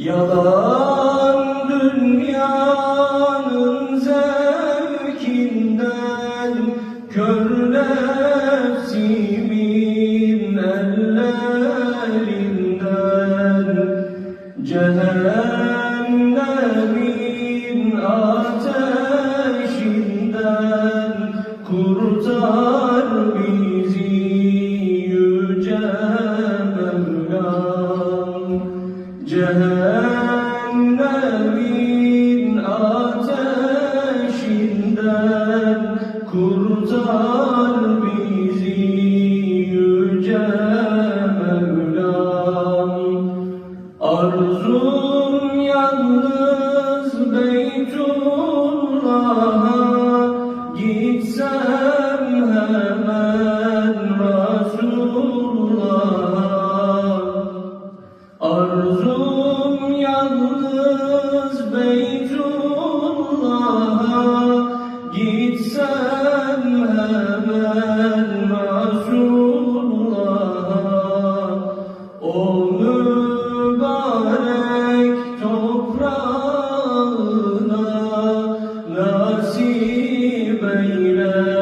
Yalan dünyanın zevkinden Kör nefsimin ellerinden Cehennemin Cehennemin ateşinden kurtar bizi yüce Mevlam. Arzum yalnız Beytullah'a Gitsem Gitsem hemen Resulullah'a. O mübarek toprağına Nasip eyle